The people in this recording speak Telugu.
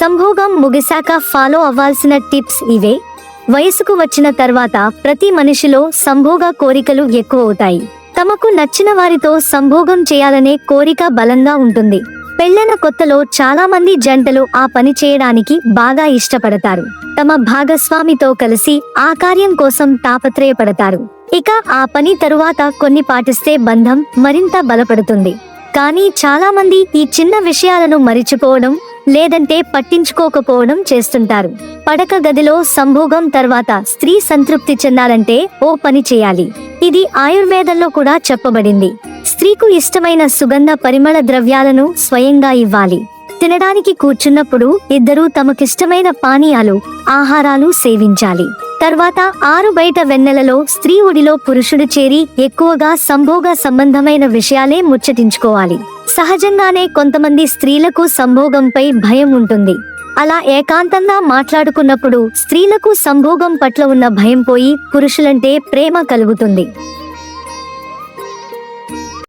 సంభోగం ముగిశాక ఫాలో అవ్వాల్సిన టిప్స్ ఇవే. వయసుకు వచ్చిన తర్వాత ప్రతి మనిషిలో సంభోగ కోరికలు ఎక్కువ అవుతాయి తమకు నచ్చిన వారితో సంభోగం చేయాలనే కోరిక బలంగా ఉంటుంది. పెళ్ళైన కొత్తలో చాలా మంది జంటలు ఆ పని చేయడానికి బాగా ఇష్టపడతారు. తమ భాగస్వామితో కలిసి ఆ కార్యం కోసం తాపత్రయపడతారు. ఇక ఆ పని తరువాత కొన్ని పాటిస్తే బంధం మరింత బలపడుతుంది. కానీ చాలా మంది ఈ చిన్న విషయాలను మరిచిపోవడం లేదంటే పట్టించుకోకపోవడం చేస్తుంటారు. పడక గదిలో సంభోగం తర్వాత స్త్రీ సంతృప్తి చెందాలంటే ఓ పని చేయాలి. ఇది ఆయుర్వేదంలో కూడా చెప్పబడింది. స్త్రీకు ఇష్టమైన సుగంధ పరిమళ ద్రవ్యాలను స్వయంగా ఇవ్వాలి. తినడానికి కూర్చున్నప్పుడు ఇద్దరూ తమకిష్టమైన పానీయాలు ఆహారాలు సేవించాలి. తర్వాత ఆరు బయట వెన్నెలలో స్త్రీ ఒడిలో పురుషుడు చేరి ఎక్కువగా సంభోగ సంబంధమైన విషయాలే ముచ్చటించుకోవాలి. సహజంగానే కొంతమంది స్త్రీలకు సంభోగంపై భయం ఉంటుంది. అలా ఏకాంతంగా మాట్లాడుకున్నప్పుడు స్త్రీలకు సంభోగం పట్ల ఉన్న భయం పోయి పురుషులంటే ప్రేమ కలుగుతుంది.